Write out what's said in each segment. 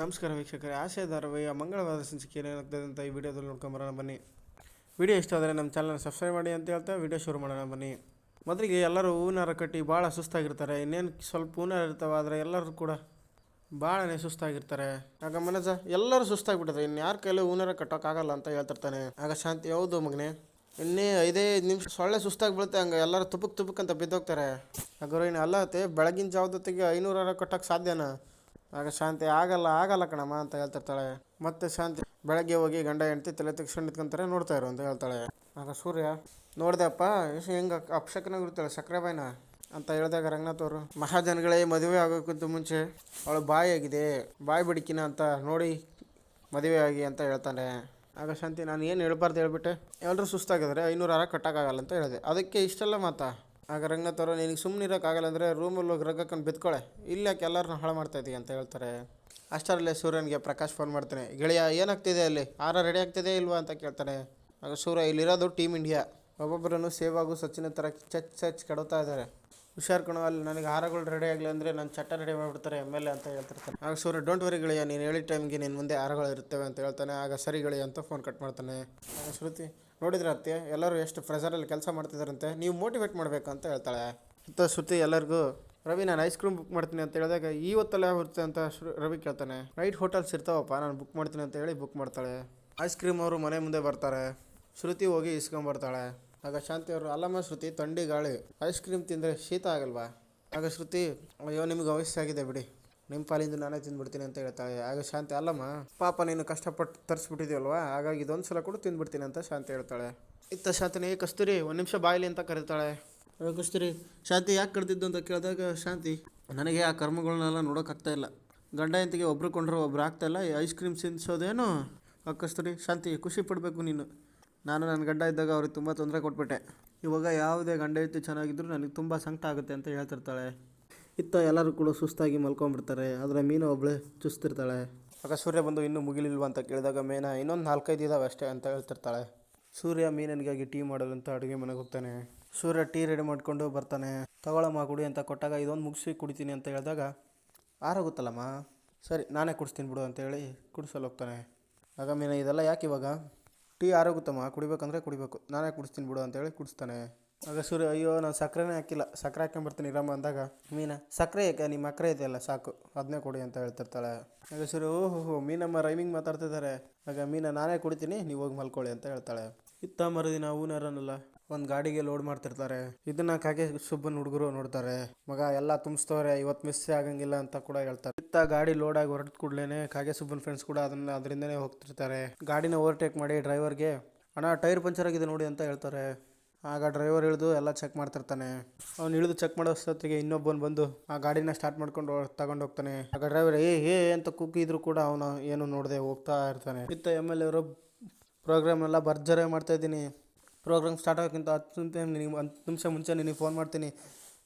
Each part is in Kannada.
ನಮಸ್ಕಾರ ವೀಕ್ಷಕರೇ ಆಶಯ ಧಾರಾವಾಹಿಯ ಮಂಗಳವಾರ ಸಂಚಿಕೆ ಏನಾಗ್ತದೆ ಅಂತ ಈ ವಿಡಿಯೋದಲ್ಲಿ ನೋಡ್ಕೊಂಬರೋಣ ಬನ್ನಿ. ವಿಡಿಯೋ ಇಷ್ಟ ಆದರೆ ನಮ್ಮ ಚಾನಲ್ನ ಸಬ್ಸ್ಕ್ರೈಬ್ ಮಾಡಿ ಅಂತ ಹೇಳ್ತಾ ವಿಡಿಯೋ ಶುರು ಮಾಡೋಣ ಬನ್ನಿ. ಮೊದಲಿಗೆ ಎಲ್ಲರೂ ಹೂವಿನಾರ ಕಟ್ಟಿ ಭಾಳ ಸುಸ್ತಾಗಿರ್ತಾರೆ. ಇನ್ನೇನು ಸ್ವಲ್ಪ ಹೂನಾರ ಇರ್ತಾವೆ ಆದರೆ ಎಲ್ಲರೂ ಕೂಡ ಭಾಳನೇ ಸುಸ್ತಾಗಿರ್ತಾರೆ. ಆಗ ಮನಜ ಎಲ್ಲರೂ ಸುಸ್ತಾಗಿಬಿಟ್ಟಿದೆ ಇನ್ನು ಯಾರ ಕೈಲೂ ಹೂನಾರ ಕಟ್ಟೋಕ್ಕಾಗಲ್ಲ ಅಂತ ಹೇಳ್ತಿರ್ತಾನೆ. ಆಗ ಶಾಂತಿ, ಹೌದು ಮಗನೇ, ಇನ್ನೇ ಐದೇ ನಿಮಿಷ ಸೊಳ್ಳೆ ಸುಸ್ತಾಗಿ ಬೀಳುತ್ತೆ ಹಂಗೆ ಎಲ್ಲರೂ ತುಪ್ಪಕ್ಕೆ ತುಪ್ಪಕ್ಕೆ ಅಂತ ಬಿದ್ದೋಗ್ತಾರೆ. ಆಗ ಇನ್ನು ಅಲ್ಲತ್ತೆ ಬೆಳಗಿನ ಜಾವದೊತ್ತಿಗೆ ಐನೂರಾರ ಕಟ್ಟೋಕ್ಕೆ ಸಾಧ್ಯನಾ? ಆಗ ಶಾಂತಿ ಆಗಲ್ಲ ಆಗಲ್ಲ ಕಣಮ್ಮ ಅಂತ ಹೇಳ್ತಿರ್ತಾಳೆ. ಮತ್ತೆ ಶಾಂತಿ ಬೆಳಗ್ಗೆ ಹೋಗಿ ಗಂಡ ಹೆಂಡತಿ ತಲೆ ತೆಗ್ಸ್ಕೊಂಡು ನೋಡ್ತಾ ಇರು ಅಂತ ಹೇಳ್ತಾಳೆ. ಆಗ ಸೂರ್ಯ, ನೋಡ್ದೆಪ್ಪ ಎಷ್ಟು ಹೆಂಗೆ ಅಪ್ಶಕನಾಗಿರ್ತಾಳೆ ಸಕ್ಕರೆ ಬಾಯಿನ ಅಂತ ಹೇಳಿದಾಗ ರಂಗನಾಥ್ ಅವರು ಮಹಾಜನಗಳೇ, ಮದುವೆ ಆಗೋಕ್ಕಿಂತ ಮುಂಚೆ ಅವಳು ಬಾಯಿ ಆಗಿದೆ, ಬಾಯಿ ಬಿಡಿಕಿನ ಅಂತ ನೋಡಿ ಮದುವೆ ಆಗಿ ಅಂತ ಹೇಳ್ತಾನೆ ಆಗ ಶಾಂತಿ, ನಾನು ಏನು ಹೇಳ್ಬಾರ್ದು ಹೇಳ್ಬಿಟ್ಟೆ? ಎಲ್ಲರೂ ಸುಸ್ತಾಗಿದ್ದಾರೆ, ಐನೂರು ಅರ ಕಟ್ಟೋಕ್ಕಾಗಲ್ಲ ಅಂತ ಹೇಳಿದೆ. ಅದಕ್ಕೆ ಇಷ್ಟೆಲ್ಲ ಮಾತಾ? ಆಗ ರಂಗನಾಥವ್ರು, ನಿನಗೆ ಸುಮ್ಮನೆ ಇರೋಕ್ಕಾಗಲ್ಲ ಅಂದರೆ ರೂಮಲ್ಲಿ ಹೋಗಿ ರಗ್ಗಕ್ಕಂಡು ಬಿತ್ಕೊಳ್ಳೆ ಇಲ್ಲಾಕೆ ಎಲ್ಲರನ್ನ ಹಾಳು ಮಾಡ್ತಾಯಿದ್ದೀಯ ಅಂತ ಹೇಳ್ತಾರೆ. ಅಷ್ಟರಲ್ಲೇ ಸೂರ್ಯನಿಗೆ ಪ್ರಕಾಶ್ ಫೋನ್ ಮಾಡ್ತಾನೆ, ಗೆಳೆಯ, ಏನಾಗ್ತಿದೆ ಅಲ್ಲಿ? ಆರ ರೆಡಿ ಆಗ್ತಿದೆ ಇಲ್ವಾ? ಅಂತ ಕೇಳ್ತಾನೆ. ಆಗ ಸೂರ್ಯ, ಇಲ್ಲಿರೋದು ಟೀಮ್ ಇಂಡಿಯಾ ಒಬ್ಬೊಬ್ಬರನ್ನು ಸೇವಾಗು ಸಚಿನ ಥರ ಚಚ್ ಚಚ್ ಕೆಡುತ್ತಾ ಇದ್ದಾರೆ. ಹುಷಾರ್ ಕಣೋ, ಅಲ್ಲಿ ನನಗೆ ಹಾರಗಳು ರೆಡಿ ಆಗಲಿ ಅಂದರೆ ನನ್ನ ಚಟ್ಟ ರೆಡಿ ಮಾಡಿಬಿಡ್ತಾರೆ ಎಂ ಎಲ್ ಎ ಅಂತ ಹೇಳ್ತಿರ್ತಾನೆ ಆಗ ಸೂರ್ಯ ಡೋಂಟ್ ವರಿ ಗಳಿಯ, ನೀನು ಹೇಳಿದ ಟೈಮ್ಗೆ ನಿನ್ನ ಮುಂದೆ ಹಾರಗಳು ಇರ್ತವೆ ಅಂತ ಹೇಳ್ತಾನೆ. ಆಗ ಸರಿ ಗೆಳೆಯ ಅಂತ ಫೋನ್ ಕಟ್ ಮಾಡ್ತಾನೆ. ಆಗ ಶ್ರುತಿ, ನೋಡಿದ್ರೆ ಅತ್ತೆ, ಎಲ್ಲರೂ ಎಷ್ಟು ಪ್ರೆಷರಲ್ಲಿ ಕೆಲಸ ಮಾಡ್ತಿದ್ದಾರಂತೆ ನೀವು ಮೋಟಿವೇಟ್ ಮಾಡಬೇಕು ಅಂತ ಹೇಳ್ತಾಳೆ. ಅಂತ ಶ್ರುತಿ ಎಲ್ಲರಿಗೂ, ರವಿ, ನಾನು ಐಸ್ ಕ್ರೀಮ್ ಬುಕ್ ಮಾಡ್ತೀನಿ ಅಂತ ಹೇಳಿದಾಗ ಇವತ್ತಲ್ಲ ಬರುತ್ತೆ ಅಂತ ರವಿ ಕೇಳ್ತಾನೆ. ರೈಟ್ ಹೋಟೆಲ್ಸ್ ಇರ್ತಾವಪ್ಪ, ನಾನು ಬುಕ್ ಮಾಡ್ತೀನಿ ಅಂತ ಹೇಳಿ ಬುಕ್ ಮಾಡ್ತಾಳೆ. ಐಸ್ ಕ್ರೀಮ್ ಅವರು ಮನೆ ಮುಂದೆ ಬರ್ತಾರೆ. ಶ್ರುತಿ ಹೋಗಿ ಇಸ್ಕೊಂಬರ್ತಾಳೆ. ಆಗ ಶಾಂತಿ ಅವರು ಅಲ್ಲಮ್ಮ ಶ್ರುತಿ, ತಂಡಿ ಗಾಳಿ ಐಸ್ ಕ್ರೀಮ್ ತಿಂದರೆ ಶೀತ ಆಗಲ್ವಾ? ಆಗ ಶ್ರುತಿ, ಅಯ್ಯೋ, ನಿಮ್ಗೆ ಆಗಿದೆ ಬಿಡಿ. ನಿಮ್ಮ ಪಾಲಿಂದ ನಾನೇ ತಿಂದ್ಬಿಡ್ತೀನಿ ಅಂತ ಹೇಳ್ತಾಳೆ. ಆಗ ಶಾಂತಿ, ಅಲ್ಲಮ್ಮ, ಪಾಪ ನೀನು ಕಷ್ಟಪಟ್ಟು ತರಿಸ್ಬಿಟ್ಟಿದ್ಯಲ್ವಾ ಹಾಗಾಗಿ ಇದೊಂದು ಸಲ ಕೂಡ ತಿಂದ್ಬಿಡ್ತೀನಿ ಅಂತ ಶಾಂತಿ ಹೇಳ್ತಾಳೆ. ಇತ್ತ ಶಾಂತಿನಿ ಕಸ್ತೂರಿ, ಒಂದು ನಿಮಿಷ ಬಾಯಿಲಿ ಅಂತ ಕರೀತಾಳೆ. ಕಸ್ತೂರಿ, ಶಾಂತಿ ಯಾಕೆ ಕರೆದಿದ್ದು ಅಂತ ಕೇಳಿದಾಗ ಶಾಂತಿ, ನನಗೆ ಆ ಕರ್ಮಗಳನ್ನೆಲ್ಲ ನೋಡೋಕ್ಕಾಗ್ತಾ ಇಲ್ಲ. ಗಂಡ ಎಂತಿಗೆ ಒಬ್ರು ಕೊಂಡ್ರೆ ಒಬ್ರು ಆಗ್ತಾ ಇಲ್ಲ. ಈ ಐಸ್ ಕ್ರೀಮ್ ತಿನ್ಸೋದೇನೋ? ಆ ಕಸ್ತೂರಿ, ಶಾಂತಿ, ಖುಷಿ ಪಡಬೇಕು ನೀನು. ನಾನು ನನ್ನ ಗಂಡ ಇದ್ದಾಗ ಅವ್ರಿಗೆ ತುಂಬ ತೊಂದರೆ ಕೊಟ್ಬಿಟ್ಟೆ. ಇವಾಗ ಯಾವುದೇ ಗಂಡ ಹೆಂಡತಿ ಚೆನ್ನಾಗಿದ್ದರೂ ನನಗೆ ತುಂಬ ಸಂಕಟ ಆಗುತ್ತೆ ಅಂತ ಹೇಳ್ತಿರ್ತಾಳೆ. ಇತ್ತ ಎಲ್ಲರೂ ಕೂಡ ಸುಸ್ತಾಗಿ ಮಲ್ಕೊಂಡ್ಬಿಡ್ತಾರೆ. ಆದರೆ ಮೀನು ಒಬ್ಬಳೆ ಚುಸ್ತಿರ್ತಾಳೆ. ಆಗ ಸೂರ್ಯ ಬಂದು ಇನ್ನೂ ಮುಗಿಲಿಲ್ವ ಅಂತ ಕೇಳಿದಾಗ ಮೇನ, ಇನ್ನೊಂದು ನಾಲ್ಕೈದು ಇದಾವೆ ಅಷ್ಟೇ ಅಂತ ಹೇಳ್ತಿರ್ತಾಳೆ. ಸೂರ್ಯ ಮೀನನಿಗಾಗಿ ಟೀ ಮಾಡಲು ಅಂತ ಅಡುಗೆ ಮನೆಗೆ ಹೋಗ್ತಾನೆ. ಸೂರ್ಯ ಟೀ ರೆಡಿ ಮಾಡಿಕೊಂಡು ಬರ್ತಾನೆ. ತಗೊಳಮ್ಮ, ಕುಡಿ ಅಂತ ಕೊಟ್ಟಾಗ ಇದೊಂದು ಮುಗಿಸಿ ಕುಡಿತೀನಿ ಅಂತ ಹೇಳಿದಾಗ ಆರೋಗುತ್ತಲ್ಲಮ್ಮ ಸರಿ, ನಾನೇ ಕುಡಿಸ್ತೀನಿ ಬಿಡು ಅಂತ ಹೇಳಿ ಕುಡಿಸಲು ಹೋಗ್ತಾನೆ. ಆಗ ಮೀನ, ಇದೆಲ್ಲ ಯಾಕೆ ಇವಾಗ? ಟೀ ಆರೋಗುತ್ತಮ್ಮ ಕುಡಿಬೇಕಂದ್ರೆ ಕುಡಿಬೇಕು. ನಾನೇ ಕುಡಿಸ್ತೀನಿ ಬಿಡು ಅಂತೇಳಿ ಕುಡಿಸ್ತಾನೆ. ಆಗ ಸೂರ್ಯ, ಅಯ್ಯೋ, ನಾನು ಸಕ್ಕರೆನೇ ಹಾಕಿಲ್ಲ. ಸಕ್ಕರೆ ಹಾಕೊಂಡ್ಬರ್ತೀನಿ ಇರಮ್ಮ ಅಂದಾಗ, ಮೀನ, ಸಕ್ಕರೆ ಯಾಕೆ ನಿಮ್ಮ ಅಕ್ಕರೆ ಇದೆಯಲ್ಲ, ಸಾಕು. ಅದನ್ನೇ ಕೊಡಿ ಅಂತ ಹೇಳ್ತಿರ್ತಾಳೆ. ಆಗ ಸೂರ್ಯ ಓಹೋ ಮೀನಮ್ಮ ರೈಮಿಂಗ್ ಮಾತಾಡ್ತಿದ್ದಾರೆ. ಆಗ ಮೀನ, ನಾನೇ ಕುಡಿತೀನಿ, ನೀವು ಹೋಗಿ ಮಲ್ಕೊಳ್ಳಿ ಅಂತ ಹೇಳ್ತಾಳೆ. ಇತ್ತ ಮರುದಿನ ಹೂನರನ್ನೆಲ್ಲ ಒಂದು ಗಾಡಿಗೆ ಲೋಡ್ ಮಾಡ್ತಿರ್ತಾರೆ. ಇದನ್ನ ಕಾಗೆ ಸುಬ್ಬನ್ ಹುಡುಗರು ನೋಡ್ತಾರೆ. ಮಗ ಎಲ್ಲ ತುಂಬಿಸ್ತವ್ರೆ ಇವತ್ತು ಮಿಸ್ ಆಗಂಗಿಲ್ಲ ಅಂತ ಕೂಡ ಹೇಳ್ತಾರೆ. ಇತ್ತ ಗಾಡಿ ಲೋಡ್ ಆಗಿ ಹೊರಟ ಕೂಡಲೇ ಕಾಗೆ ಸುಬ್ಬನ್ ಫ್ರೆಂಡ್ಸ್ ಕೂಡ ಅದನ್ನ ಅದರಿಂದನೇ ಹೋಗ್ತಿರ್ತಾರೆ. ಗಾಡಿನ ಓವರ್ಟೇಕ್ ಮಾಡಿ ಡ್ರೈವರ್ಗೆ ಅಣ್ಣ, ಟೈರ್ ಪಂಚರ್ ಆಗಿದೆ ನೋಡಿ ಅಂತ ಹೇಳ್ತಾರೆ. ಆಗ ಡ್ರೈವರ್ ಇಳಿದು ಎಲ್ಲ ಚೆಕ್ ಮಾಡ್ತಿರ್ತಾನೆ. ಅವ್ನು ಇಳಿದು ಚೆಕ್ ಮಾಡೋ ಇನ್ನೊಬ್ಬನ್ ಬಂದು ಆ ಗಾಡಿನ ಸ್ಟಾರ್ಟ್ ಮಾಡ್ಕೊಂಡು ತಗೊಂಡು ಹೋಗ್ತಾನೆ. ಆಗ ಡ್ರೈವರ್ ಏ ಏ ಅಂತ ಕುಕ್ಕಿದ್ರು ಕೂಡ ಅವನು ಏನು ನೋಡದೆ ಹೋಗ್ತಾ ಇರ್ತಾನೆ. ಇತ್ತ ಎಂ ಎಲ್ ಎವರು ಪ್ರೋಗ್ರಾಮ್ ಎಲ್ಲ ಭರ್ಜರಿ ಮಾಡ್ತಾ ಇದ್ದೀನಿ. ಪ್ರೋಗ್ರಾಮ್ ಸ್ಟಾರ್ಟ್ ಆಗೋಕ್ಕಿಂತ ಹತ್ತು ನಿಮಿಷ ನಿನಗೆ ಹತ್ತು ನಿಮಿಷ ಮುಂಚೆ ನಿನಗೆ ಫೋನ್ ಮಾಡ್ತೀನಿ.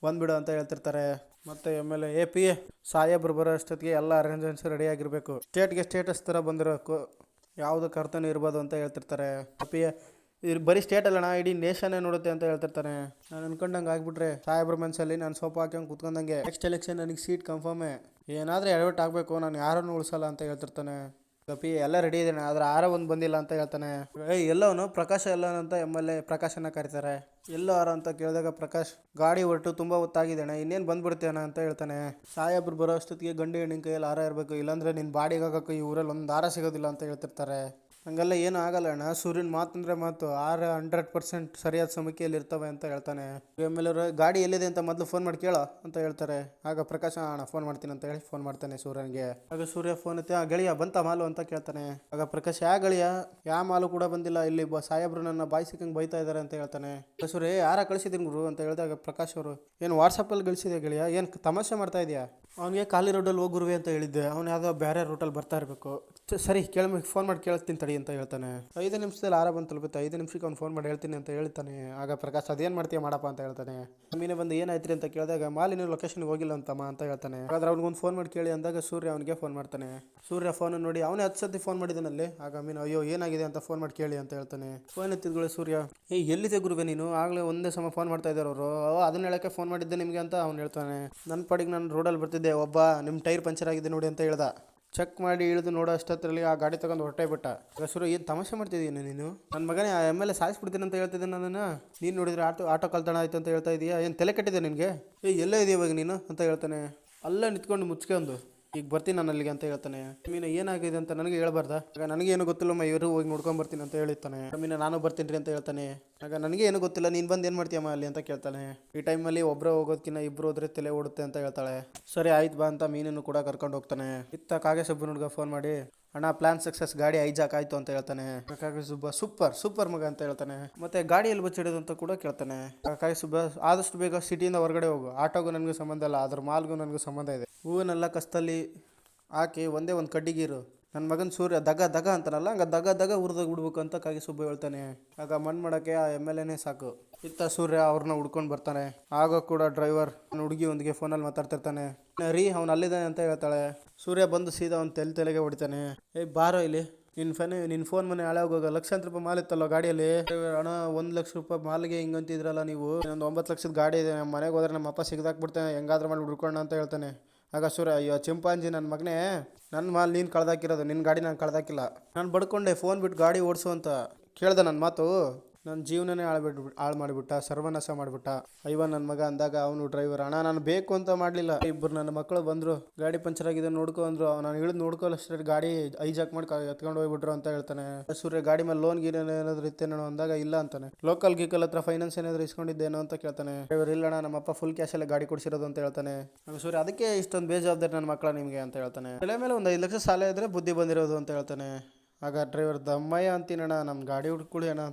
ಬಂದುಬಿಡು ಅಂತ ಹೇಳ್ತಿರ್ತಾರೆ. ಮತ್ತು ಆಮೇಲೆ ಎ ಪಿ ಎ ಸಾಹೇಬ್ರು ಬರೋ ಅಷ್ಟೊತ್ತಿಗೆ ಎಲ್ಲ ಅರೇಂಜ್ಮೆಂಟ್ಸ್ ರೆಡಿಯಾಗಿರಬೇಕು ಸ್ಟೇಟ್ಗೆ ಸ್ಟೇಟಸ್ ಥರ ಬಂದಿರಬೇಕು ಯಾವುದು ಕರ್ತನ ಇರ್ಬೋದು ಅಂತ ಹೇಳ್ತಿರ್ತಾರೆ. ಎ ಪಿ ಎ ಇದು ಬರೀ ಸ್ಟೇಟ್ ಅಲ್ಲಣ್ಣ, ಇಡೀ ನೇಷನ್ನೇ ನೋಡುತ್ತೆ ಅಂತ ಹೇಳ್ತಿರ್ತಾನೆ ನಾನು ಅನ್ಕೊಂಡಂಗೆ ಆಗಿಬಿಟ್ರೆ ಸಾಹೇಬ್ರ ಮನಸ್ಸಲ್ಲಿ ನಾನು ಸೋಪ್ ಹಾಕ್ಯಂಗೆ ಕುತ್ಕೊಂಡಂಗೆ ನೆಕ್ಸ್ಟ್ ಎಲೆಕ್ಷನ್ ನನಗೆ ಸೀಟ್ ಕನ್ಫರ್ಮೇ ಏನಾದರೂ ಎಡವಟ್ ಆಗಬೇಕು, ನಾನು ಯಾರನ್ನು ಉಳಿಸಲ್ಲ ಅಂತ ಹೇಳ್ತಿರ್ತಾನೆ. ಕಪಿ ಎಲ್ಲ ರೆಡಿ ಇದ್ದಾನೆ, ಆದ್ರೆ ಆರ ಒಂದು ಬಂದಿಲ್ಲ ಅಂತ ಹೇಳ್ತಾನೆ. ಎಲ್ಲವನು? ಪ್ರಕಾಶ ಎಲ್ಲವನು ಅಂತ ಎಂ ಎಲ್ ಎ ಪ್ರಕಾಶನ ಕರೀತಾರೆ. ಎಲ್ಲೋ ಆರ ಅಂತ ಕೇಳಿದಾಗ ಪ್ರಕಾಶ್, ಗಾಡಿ ಹೊರಟು, ತುಂಬ ಹೊತ್ತಾಗಿದ್ದಾನೆ, ಇನ್ನೇನು ಬಂದ್ಬಿಡ್ತೇನ ಅಂತ ಹೇಳ್ತಾನೆ. ಸಾಹೇಬ್ರು ಬರೋ ಅಷ್ಟೊತ್ತಿಗೆ ಗಂಡು ಹೆಣ್ಣಿನ ಕೈಯಲ್ಲಿ ಆರ ಇರಬೇಕು, ಇಲ್ಲಾಂದ್ರೆ ನಿನ್ನ ಬಾಡಿಗೆ ಹೋಗೋಕೆ ಈ ಊರಲ್ಲಿ ಒಂದು ದಾರ ಸಿಗೋದಿಲ್ಲ ಅಂತ ಹೇಳ್ತಿರ್ತಾರೆ. ಹಂಗೆಲ್ಲ ಏನು ಆಗಲ್ಲ ಅಣ್ಣ. ಸೂರ್ಯನ ಮಾತಂದರೆ ಮಾತು. ಆರ ಹಂಡ್ರೆಡ್ ಪರ್ಸೆಂಟ್ ಸರಿಯಾದ ಸಮಯಕ್ಕೆ ಇರ್ತವೆ ಅಂತ ಹೇಳ್ತಾನೆ. ಆಮೇಲೆ ಎಲ್ ಗಾಡಿ ಎಲ್ಲಿದೆ ಅಂತ ಮೊದಲು ಫೋನ್ ಮಾಡಿ ಕೇಳೋ ಅಂತ ಹೇಳ್ತಾರೆ. ಆಗ ಪ್ರಕಾಶ ಅಣ್ಣ ಫೋನ್ ಮಾಡ್ತೀನಿ ಅಂತ ಹೇಳಿ ಫೋನ್ ಮಾಡ್ತಾನೆ ಸೂರ್ಯನಿಗೆ. ಆಗ ಸೂರ್ಯ ಫೋನ್ ಎತ್ತಿ ಆ ಗೆಳೆಯ ಬಂತ ಮಾಲು? ಅಂತ ಕೇಳ್ತಾನೆ. ಆಗ ಪ್ರಕಾಶ್ ಯಾ ಗೆಳೆಯ? ಯಾ ಮಾಲು ಕೂಡ ಬಂದಿಲ್ಲ? ಇಲ್ಲಿ ಬ ಸಾಹೇಬ್ರು ನನ್ನ ಬಾಯಿ ಸಿಕ್ಕಂಗೆ ಬೈತಾ ಇದ್ದಾರೆ ಅಂತ ಹೇಳ್ತಾನೆ. ಸೂರ್ಯ "ಏ, ಯಾರ ಕಳಿಸಿದ್ದೀನಿ ಗುರು? ಅಂತ ಹೇಳಿದಾಗ ಪ್ರಕಾಶ್ ಅವರು ಏನು ವಾಟ್ಸಪ್ಪಲ್ಲಿ ಗಳಿಸಿದೆ ಗೆಳೆಯ? ಏನು ತಮಾಷೆ ಮಾಡ್ತಾ ಇದೆಯಾ? ಅವನಿಗೆ ಖಾಲಿ ರೋಡಲ್ಲಿ ಹೋಗಿ ಗುರುವೆ ಅಂತ ಹೇಳಿದ್ದೆ. ಅವ್ನು ಯಾವುದೋ ಬೇರೆ ರೂಟಲ್ಲಿ ಬರ್ತಾ ಇರಬೇಕು. ಸರಿ, ಕೇಳಿ ಫೋನ್ ಮಾಡಿ ಕೇಳ್ತೀನಿ ತಡಿ ಅಂತ ಹೇಳ್ತಾನೆ. ಐದು ನಿಮಿಷದಲ್ಲಿ ಆರ ಬಂದು ತಲುಪುತ್ತೆ. ಐದು ನಿಮಿಷಕ್ಕೆ ಅವ್ನು ಫೋನ್ ಮಾಡಿ ಹೇಳ್ತೀನಿ ಅಂತ ಹೇಳ್ತಾನೆ. ಆಗ ಪ್ರಕಾಶ್, ಅದೇನು ಮಾಡ್ತೀಯ ಮಾಡಪ್ಪ? ಅಂತ ಹೇಳ್ತಾನೆ. ಮೀನೆ ಬಂದು ಏನಾಯ್ತು ಅಂತ ಕೇಳಿದಾಗ, ಮಾಲಿನ ಲೊಕೇಶನ್ಗೆ ಹೋಗಿಲ್ಲ ಅಂತಮ್ಮ, ಅಂತ ಹೇಳ್ತಾನೆ. ಹಾಗಾದ್ರೆ ಅವ್ನಿಗೊಂದು ಫೋನ್ ಮಾಡಿ ಕೇಳಿ ಅಂದಾಗ ಸೂರ್ಯ ಅವನಿಗೆ ಫೋನ್ ಮಾಡ್ತಾನೆ. ಸೂರ್ಯ ಫೋನ್ ನೋಡಿ, ಅವನೇ ಹತ್ತು ಸತಿ ಫೋನ್ ಮಾಡಿದಾನಲ್ಲಿ ಆಗ ಮೀನು, ಅಯ್ಯೋ, ಏನಾಗಿದೆ? ಅಂತ ಫೋನ್ ಮಾಡಿ ಕೇಳಿ ಅಂತ ಹೇಳ್ತಾನೆ. ಫೋನ್ ಎತ್ತಿದ್ಗಳು ಸೂರ್ಯ, ಏ, ಎಲ್ಲಿದೆ ತೆಗುರುವೆ ನೀನು? ಆಗಲೇ ಒಂದೇ ಸಮ ಫೋನ್ ಮಾಡ್ತಾ ಇದ್ದಾರೆ ಅವರು. ಅದನ್ನ ಹೇಳಕ್ಕೆ ಫೋನ್ ಮಾಡಿದ್ದೆ ನಿಮಗೆ ಅಂತ? ಅವ್ನು ಹೇಳ್ತಾನೆ. ನನ್ನ ಪಾಡಿಗೆ ನಾನು ರೋಡಲ್ಲಿ ಬರ್ತಿದ್ದೆ. ಒಬ್ಬ ನಿಮ್ಮ ಟೈರ್ ಪಂಚರ್ ಆಗಿದೆ ನೋಡಿ ಅಂತ ಹೇಳ್ದ. ಚೆಕ್ ಮಾಡಿ ಇಳಿದು ನೋಡೋ ಅಷ್ಟೊತ್ತರಲ್ಲಿ ಆ ಗಾಡಿ ತಗೊಂಡು ಹೊರಟೇ ಬಿಟ್ಟ. ಹೆಸರು, ಏನು ತಮಾಷೆ ಮಾಡ್ತಿದ್ದೀನಿ ನೀನು? ನನ್ನ ಮಗನೇ ಆ ಎಂ ಎಲ್ ಎ ಸಾಯಿಸ್ಬಿಡ್ತೀನಿ ಅಂತ ಹೇಳ್ತಿದ್ದೆ ನನ್ನನ್ನು ನೀನು ನೋಡಿದ್ರೆ ಆಟೋ ಆಟೋ ಕಲ್ತಾಣ ಆಯ್ತು ಅಂತ ಹೇಳ್ತಾ ಇದೀಯಾ? ಏನು ತಲೆ ಕಟ್ಟಿದೆ ನಿನಗೆ? ಏ, ಎಲ್ಲೇ ಇದೆಯಾ ಇವಾಗ ನೀನು? ಅಂತ ಹೇಳ್ತಾನೆ. ಅಲ್ಲೇ ನಿಂತ್ಕೊಂಡು ಮುಚ್ಕೊಂಡು ಈಗ ಬರ್ತೀನಿ ನಾನು ಅಲ್ಲಿಗೆ ಅಂತ ಹೇಳ್ತಾನೆ ಮೀನು ಏನಾಗಿದೆ ಅಂತ ನನಗೆ ಹೇಳ್ಬಾರ್ದ? ಆಗ ನನಗೆ ಏನು ಗೊತ್ತಿಲ್ಲಮ್ಮ, ಇವರು ಹೋಗಿ ನೋಡ್ಕೊಂಡ್ ಬರ್ತೀನಿ ಅಂತ ಹೇಳ್ತಾನೆ ಮೀನು ನಾನು ಬರ್ತೀನಿ ಅಂತ ಹೇಳ್ತಾನೆ. ಆಗ ನನಗೆ ಏನು ಗೊತ್ತಿಲ್ಲ, ನೀನು ಬಂದು ಏನು ಮಾಡ್ತೀಯಮ್ಮ ಅಲ್ಲಿ? ಅಂತ ಕೇಳ್ತಾನೆ. ಈ ಟೈಮಲ್ಲಿ ಒಬ್ಬರೇ ಹೋಗೋದಕ್ಕಿಂತ ಇಬ್ಬರು ಹೋದ್ರೆ ತಲೆ ಓಡುತ್ತೆ ಅಂತ ಹೇಳ್ತಾಳೆ. ಸರಿ, ಆಯ್ತು ಬಾ ಅಂತ ಮೀನನ್ನು ಕೂಡ ಕರ್ಕೊಂಡು ಹೋಗ್ತಾನೆ. ಇತ್ತ ಕಾಗೆ ಸಬ್ಬು ಹುಡುಗ ಫೋನ್ ಮಾಡಿ ಅಣ್ಣ ಪ್ಲಾನ್ ಸಕ್ಸಸ್ ಗಾಡಿ ಐಜಾಕ್ ಆಯ್ತು ಅಂತ ಹೇಳ್ತಾನೆ. ಕಾಕಾಗಿ ಸುಬ್ಬ ಸೂಪರ್ ಸೂಪರ್ ಮಗ ಅಂತ ಹೇಳ್ತಾನೆ. ಮತ್ತೆ ಗಾಡಿಯಲ್ಲಿ ಬಚ್ಚಿಡೋದು ಅಂತ ಕೂಡ ಕೇಳ್ತಾನೆ. ಕಾಕಾಗಿ ಸುಬ್ಬ, ಆದಷ್ಟು ಬೇಗ ಸಿಟಿಯಿಂದ ಹೊರಗಡೆ ಹೋಗು. ಆಟೋಗೂ ನನಗೂ ಸಂಬಂಧ ಇಲ್ಲ ಅದ್ರ ಮಾಲ್ಗೂ ನನಗೂ ಸಂಬಂಧ ಇದೆ. ಹೂವನ್ನೆಲ್ಲ ಕಸ್ತಲ್ಲಿ ಹಾಕಿ ಒಂದೇ ಒಂದು ಕಡ್ಡಿಗೀರು. ನನ್ನ ಮಗನ ಸೂರ್ಯ ದಗ ದಗ ಅಂತಾನಲ್ಲ, ಹಂಗ ದಗ ದಗ ಹುರಿದೋಗಿ ಬಿಡ್ಬೇಕು ಅಂತ ಕಾಗಿ ಸುಬ್ಬ ಹೇಳ್ತಾನೆ. ಆಗ ಮಣ್ಣು ಮಾಡೋಕ್ಕೆ ಆ ಎಂ ಎಲ್ ಎನೇ ಸಾಕು. ಇತ್ತ ಸೂರ್ಯ ಅವ್ರನ್ನ ಹುಡ್ಕೊಂಡು ಬರ್ತಾನೆ. ಆಗ ಕೂಡ ಡ್ರೈವರ್ ಹುಡುಗಿ ಒಂದಿಗೆ ಫೋನಲ್ಲಿ ಮಾತಾಡ್ತಿರ್ತಾನೆ. ರೀ, ಅವ್ನು ಅಲ್ಲಿದ್ದಾನೆ ಅಂತ ಹೇಳ್ತಾಳೆ. ಸೂರ್ಯ ಬಂದು ಸೀದಾ ಅವ್ನು ತೆಲೆ ತೆಲೆಗೆ ಹೊಡಿತಾನೆ. ಏಯ್, ಬಾರೋ ಇಲ್ಲಿ. ನಿನ್ನ ಫೋನ್ ನಿನ್ನ ಫೋನ್ ಮನೆ ಹಾಳೆ ಹೋಗೋಗ ಲಕ್ಷಾಂತರ ರೂಪಾಯಿ ಮಾಲ್ ಇತ್ತಲ್ಲ ಗಾಡಿಯಲ್ಲಿ? ಅಣ್ಣ, ಒಂದು ಲಕ್ಷ ರೂಪಾಯಿ ಮಾಲ್ಗೆ ಹಿಂಗಂತಿದ್ರಲ್ಲ ನೀವು? ಒಂದು ಒಂಬತ್ತು ಲಕ್ಷದ ಗಾಡಿ ಇದೆ ನಮ್ಮ ಮನೆಗೆ ಹೋದ್ರೆ ನಮ್ಮ ಅಪ್ಪ ಸಿಗ್ದಾಕ್ಬಿಡ್ತಾನೆ, ಹೆಂಗಾದ್ರೂ ಮಾಡಿ ಹುಡ್ಕೊಂಡ ಅಂತ ಹೇಳ್ತಾನೆ. ಆಗ ಸುರ ಅಯ್ಯೋ, ಚಿಂಪಾಂಜಿ ನನ್ನ ಮಗನೇ ನನ್ನ ಮಾಲ್ ನೀನು ಕಳ್ದಾಕಿರೋದು ನಿನ್ನ ಗಾಡಿ ನಾನು ಕಳ್ದಾಕಿಲ್ಲ. ನಾನು ಬಡ್ಕೊಂಡೆ ಫೋನ್ ಬಿಟ್ಟು ಗಾಡಿ ಓಡಿಸು ಅಂತ ಕೇಳ್ದೆ ನನ್ನ ಮಾತು. ನನ್ನ ಜೀವನನೇ ಆಳ್ಬಿಟ್ಬಿ ಹಾಳು ಮಾಡಿಬಿಟ್ಟ ಸರ್ವನಾಶ ಮಾಡಿಬಿಟ್ಟ. ಅಯ್ಯವ ನನ್ನ ಮಗ ಅಂದಾಗ ಅವನು ಡ್ರೈವರ್ ಅಣ್ಣ, ನಾನು ಬೇಕು ಅಂತ ಮಾಡಲಿಲ್ಲ. ಇಬ್ಬರು ನನ್ನ ಮಕ್ಕಳು ಬಂದರು. ಗಾಡಿ ಪಂಚರ್ ಆಗಿದೆ, ನೋಡ್ಕೊ ಅಂದ್ರು. ನಾನು ಇಳಿದು ನೋಡ್ಕೊಳ್ಳೋಷ್ಟರಲ್ಲಿ ಗಾಡಿ ಐಜಾಕ್ ಮಾಡಿ ಎತ್ಕೊಂಡು ಹೋಗ್ಬಿಟ್ರು ಅಂತ ಹೇಳ್ತಾನೆ. ಸೂರ್ಯ, ಗಾಡಿ ಮೇಲೆ ಲೋನ್ ಗೀನ್ ಏನಾದ್ರು ಇತ್ತೇನೋ ಅಂದಾಗ ಇಲ್ಲ ಅಂತಾನೆ. ಲೋಕಲ್ ಗೀಕಲ್ ಹತ್ರ ಫೈನಾನ್ಸ್ ಏನಾದ್ರು ಇಸ್ಕೊಂಡಿದ್ದೇನೋ ಅಂತ ಕೇಳ್ತಾನೆ. ಡ್ರೈವರ್ ಇಲ್ಲಣ್ಣ ನಮ್ಮಪ್ಪ ಫುಲ್ ಕ್ಯಾಶಲ್ಲೇ ಗಾಡಿ ಕೊಡಿಸಿರೋದು ಅಂತ ಹೇಳ್ತಾನೆ. ನಮ್ಮ ಸೂರ್ಯ, ಅದಕ್ಕೆ ಇಷ್ಟೊಂದು ಬೇಜವಾಬ್ದಾರಿ ನನ್ನ ಮಕ್ಕಳ ನಿಮಗೆ ಅಂತ ಹೇಳ್ತಾನೆ. ತಲೆ ಮೇಲೆ ಒಂದು ಐದು ಲಕ್ಷ ಸಾಲ ಇದ್ರೆ ಬುದ್ಧಿ ಬಂದಿರೋದು ಅಂತ ಹೇಳ್ತಾನೆ. ಆಗ ಡ್ರೈವರ್ ದಮ್ಮಯ್ಯ ಅಂತೀನಣ್ಣ ನಮ್ಮ ಗಾಡಿ ಹುಡ್ಕೊಳ್ಳಿ ಅಣ್ಣ ಅಂತ